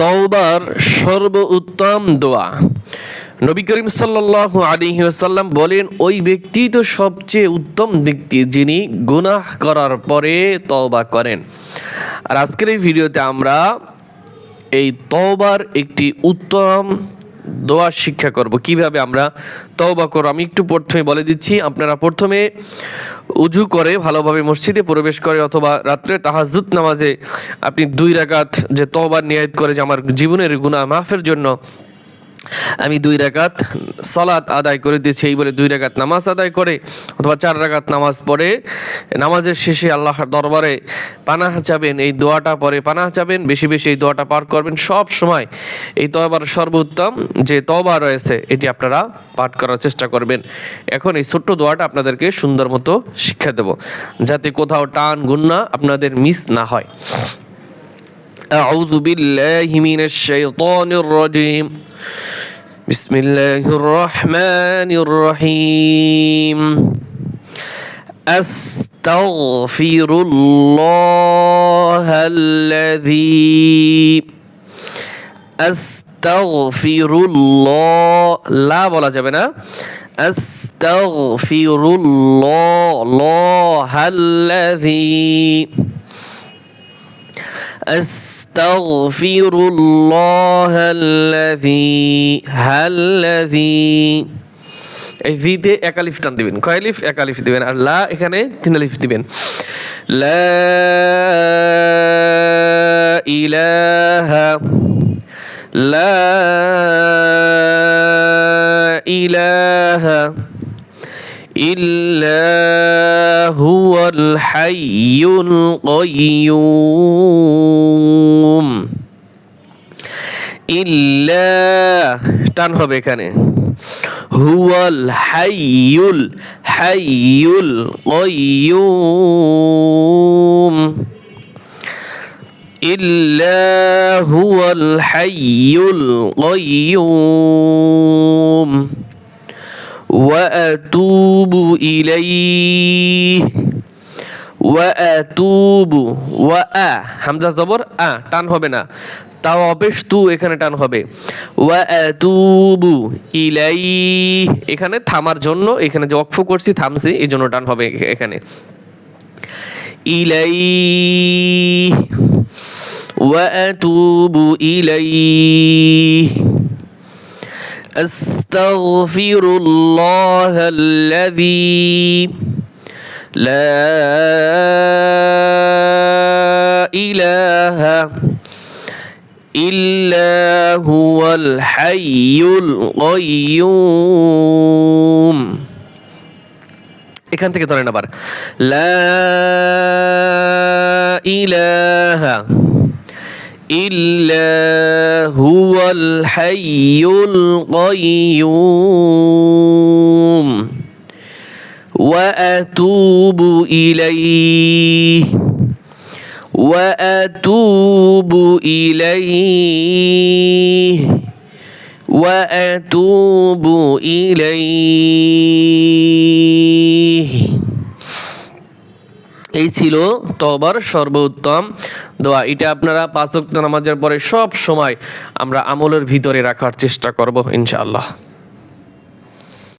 তওবার সর্ব উত্তম দোয়া। নবী করিম সাল্লাহ আলিহাসাল্লাম বলেন, ওই ব্যক্তি তো সবচেয়ে উত্তম ব্যক্তি যিনি গুনাহ করার পরে তওবা করেন। আর আজকের এই ভিডিওতে আমরা এই তওবার একটি উত্তম দোয়া শিক্ষা করব। কীভাবে আমরা তওবা করব? আমি একটু প্রথমে বলে দিচ্ছি, আপনারা প্রথমে উজু করে ভালোভাবে মসজিদে প্রবেশ করে অথবা রাত্রে তাহাজুদ নামাজে আপনি দুই রাকাত যে তওবার নিয়ত করে যে আমার জীবনের গুণা মাফের জন্য আমি দুই রাকাত সালাত আদায় করে দিয়েছি, এই বলে দুই রাকাত নামাজ আদায় করে অথবা চার রাকাত নামাজ পড়ে। নামাজের শেষে আল্লাহর দরবারে পানাহ চাবেন, এই দোয়াটা পরে পানাহ চাবেন, বেশি বেশি এই দোয়াটা পাঠ করবেন। সব সময় এই তবার সর্বোত্তম যে তবা রয়েছে, এটি আপনারা পাঠ করার চেষ্টা করবেন। এখন এই ছোট্ট দোয়াটা আপনাদেরকে সুন্দর মতো শিক্ষা দেব, যাতে কোথাও টান, গুন্না আপনাদের মিস না হয়। أعوذ بالله من الشيطان الرجيم بسم الله الرحمن الرحيم أستغفر الله الذي أستغفر الله لا বলা যাবে না أستغفر الله الله الذي أستغفر الله الذي الذي এই জিতে এক আলিফ টান দিবেন কয় আলিফ এক আলিফ দিবেন আর লা এখানে তিন আলিফ দিবেন লা ইলাহা লা ইলাহা إلا هو الحي القيوم إلا টান হবে এখানে হুয়াল হাইয়ুল হাইয়ুল قيوم إلا هو الحي القيوم وأتوب إليه وأتوب وأ হামজা জবর আ টান হবে না তাও অবেশ তু এখানে টান হবে ওয়াতুবু ইলাই এখানে থামার জন্য এখানে যে অক্ষ করছি থামছি এই জন্য টান হবে এখানে ইলাই ওয়াতুবু ইলাই أستغفر الله الذي لا إله إلا هو الحي القيوم এখান থেকে ধরেন আবার লা ইলাহা إلا هو الحي القيوم. وأتوب إليه. وأتوب إليه. وأتوب إليه. এই ছিল তবার সর্বোত্তম দোয়া। এটা আপনারা পাঁচ নামাজের পরে সব সময় আমরা আমলের ভিতরে রাখার চেষ্টা করব ইনশাআল্লাহ।